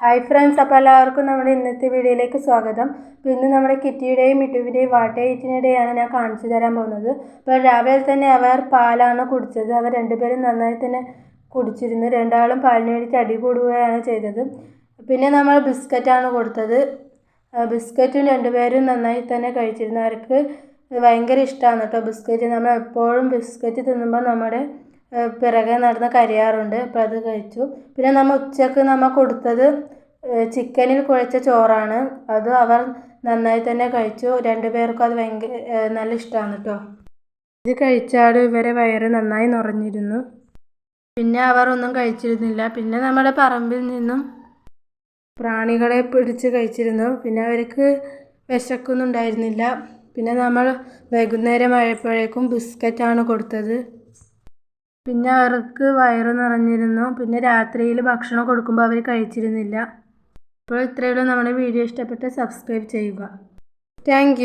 Hi friends അപ്പോൾ എല്ലാവർക്കും നമ്മുടെ ഇന്നത്തെ വീഡിയോയിലേക്ക് സ്വാഗതം. അപ്പോൾ ഇന്ന് നമ്മുടെ കിറ്റിയുടെയും മിട്ടുവിന്റെയും വാട്ടയറ്റിനിടെയാണ് ഞാൻ കാണിച്ചു തരാൻ പോകുന്നത്. അപ്പോൾ രാവിലെ തന്നെ അവർ പാലാണ് കുടിച്ചത്. അവർ രണ്ടുപേരും നന്നായി തന്നെ കുടിച്ചിരുന്നു. രണ്ടാളും പാലിന് വേണ്ടിയിട്ട് അടി കൂടുകയാണ് ചെയ്തത്. പിന്നെ നമ്മൾ ബിസ്ക്കറ്റാണ് കൊടുത്തത്. ബിസ്ക്കറ്റും രണ്ടുപേരും നന്നായി തന്നെ കഴിച്ചിരുന്നു. അവർക്ക് ഭയങ്കര ഇഷ്ടമാണ് കേട്ടോ ബിസ്ക്കറ്റ്. നമ്മൾ എപ്പോഴും ബിസ്ക്കറ്റ് തിന്നുമ്പോൾ നമ്മുടെ പിറകെ നടന്ന് കരയാറുണ്ട്. അപ്പോൾ അത് കഴിച്ചു. പിന്നെ നമ്മൾ ഉച്ചയ്ക്ക് നമ്മൾ കൊടുത്തത് ചിക്കനിൽ കുഴച്ച ചോറാണ്. അത് അവർ നന്നായി തന്നെ കഴിച്ചു. രണ്ടുപേർക്കും അത് ഭയങ്കര നല്ല ഇഷ്ടമാണ് കേട്ടോ ഇത് കഴിച്ചാൽ ഇവരെ വയറ് നന്നായി നിറഞ്ഞിരുന്നു. പിന്നെ അവർ ഒന്നും കഴിച്ചിരുന്നില്ല. പിന്നെ നമ്മുടെ പറമ്പിൽ നിന്നും പ്രാണികളെ പിടിച്ച് കഴിച്ചിരുന്നു. പിന്നെ അവർക്ക് വിശക്കൊന്നും ഉണ്ടായിരുന്നില്ല പിന്നെ നമ്മൾ വൈകുന്നേരം ആയപ്പോഴേക്കും ബിസ്ക്കറ്റാണ് കൊടുത്തത്. പിന്നെ അവർക്ക് വയറ് നിറഞ്ഞിരുന്നു. പിന്നെ രാത്രിയിൽ ഭക്ഷണം കൊടുക്കുമ്പോൾ അവർ കഴിച്ചിരുന്നില്ല. അപ്പോൾ ഇത്രയുള്ള നമ്മുടെ വീഡിയോ ഇഷ്ടപ്പെട്ട് സബ്സ്ക്രൈബ് ചെയ്യുക. താങ്ക്